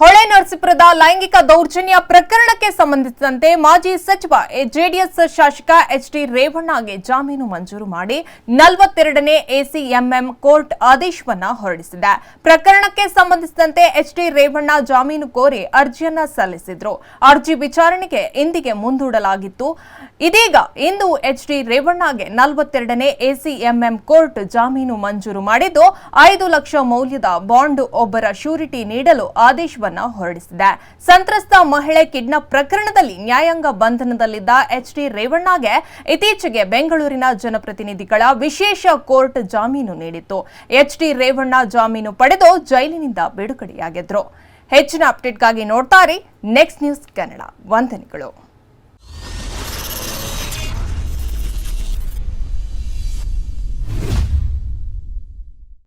ಹೊಳೆ ನರಸೀಪುರದ ಲೈಂಗಿಕ ದೌರ್ಜನ್ಯ ಪ್ರಕರಣಕ್ಕೆ ಸಂಬಂಧಿಸಿದಂತೆ ಮಾಜಿ ಸಚಿವ ಜೆಡಿಎಸ್ ಶಾಸಕ ಎಚ್ ಡಿ ರೇವಣ್ಣಗೆ ಜಾಮೀನು ಮಂಜೂರು ಮಾಡಿ ನಲವತ್ತೆರಡನೇ ಎಸಿಎಂಎಂ ಕೋರ್ಟ್ ಆದೇಶವನ್ನು ಹೊರಡಿಸಿದೆ. ಪ್ರಕರಣಕ್ಕೆ ಸಂಬಂಧಿಸಿದಂತೆ ಎಚ್ ಡಿ ರೇವಣ್ಣ ಜಾಮೀನು ಕೋರಿ ಅರ್ಜಿಯನ್ನ ಸಲ್ಲಿಸಿದ್ರು. ಅರ್ಜಿ ವಿಚಾರಣೆಗೆ ಇಂದಿಗೆ ಮುಂದೂಡಲಾಗಿತ್ತು. ಇದೀಗ ಇಂದು ಎಚ್ ಡಿ ರೇವಣ್ಣಗೆ ನಲವತ್ತೆರಡನೇ ಎಸಿಎಂಎಂ ಕೋರ್ಟ್ ಜಾಮೀನು ಮಂಜೂರು ಮಾಡಿದ್ದು, ಐದು ಲಕ್ಷ ಮೌಲ್ಯದ ಬಾಂಡ್ ಒಬ್ಬರ ಶ್ಯೂರಿಟಿ ನೀಡಲು ಆದೇಶವನ್ನ ಹೊರಡಿಸಿದೆ. ಸಂತ್ರಸ್ತ ಮಹಿಳೆ ಕಿಡ್ನಾಪ್ ಪ್ರಕರಣದಲ್ಲಿ ನ್ಯಾಯಾಂಗ ಬಂಧನದಲ್ಲಿದ್ದ ಎಚ್ ಡಿ ರೇವಣ್ಣಗೆ ಇತ್ತೀಚೆಗೆ ಬೆಂಗಳೂರಿನ ಜನಪ್ರತಿನಿಧಿಗಳ ವಿಶೇಷ ಕೋರ್ಟ್ ಜಾಮೀನು ನೀಡಿತ್ತು. ಎಚ್ ಡಿ ರೇವಣ್ಣ ಜಾಮೀನು ಪಡೆದು ಜೈಲಿನಿಂದ ಬಿಡುಗಡೆಯಾಗಿದ್ರು. ಹೆಚ್ಚಿನ ಅಪ್ಡೇಟ್ಗಾಗಿ ನೋಡ್ತಾರೆ ನೆಕ್ಸ್ಟ್ ನ್ಯೂಸ್ ಕನ್ನಡ. ವಂದನೆಗಳು.